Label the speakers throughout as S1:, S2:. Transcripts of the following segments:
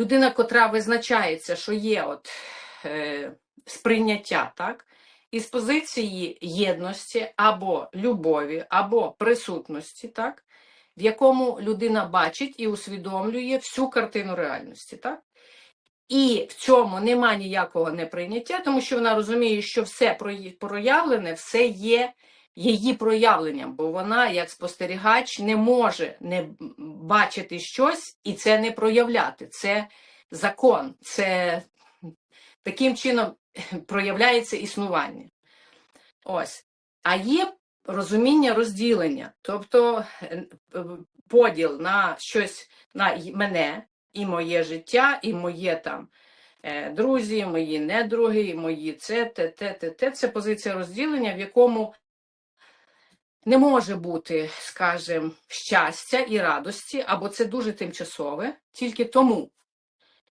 S1: людина, котра визначається, що є от, е, сприйняття, так? із позиції єдності або любові, або присутності, так? в якому людина бачить і усвідомлює всю картину реальності. Так? І в цьому нема ніякого неприйняття, тому що вона розуміє, що все проявлене, все є її проявленням, бо вона, як спостерігач, не може не бачити щось і це не проявляти. Це закон, це таким чином проявляється існування. Ось. А є розуміння розділення, тобто е, поділ на щось на мене і моє життя, і моє там е, друзі, мої недруги, мої це, те, те, те, те. Це позиція розділення, в якому не може бути, скажімо, щастя і радості, або це дуже тимчасове, тільки тому,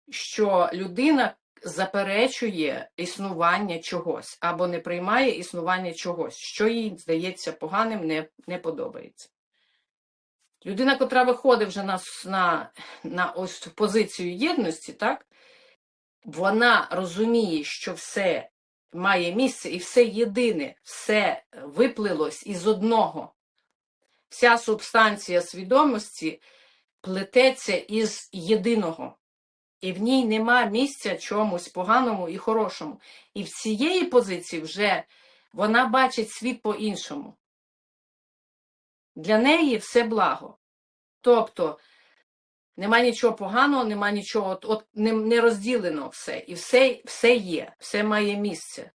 S1: що людина заперечує існування чогось або не приймає існування чогось, що їй здається поганим, не, не подобається. Людина, котра виходить вже на, на, на ось позицію єдності, так, вона розуміє, що все має місце і все єдине, все виплилось із одного. Вся субстанція свідомості плететься із єдиного. І в ній нема місця чомусь поганому і хорошому. І в цієї позиції вже вона бачить світ по-іншому. Для неї все благо. Тобто нема нічого поганого, нема нічого, от, от не, не розділено все. І все, все є, все має місце.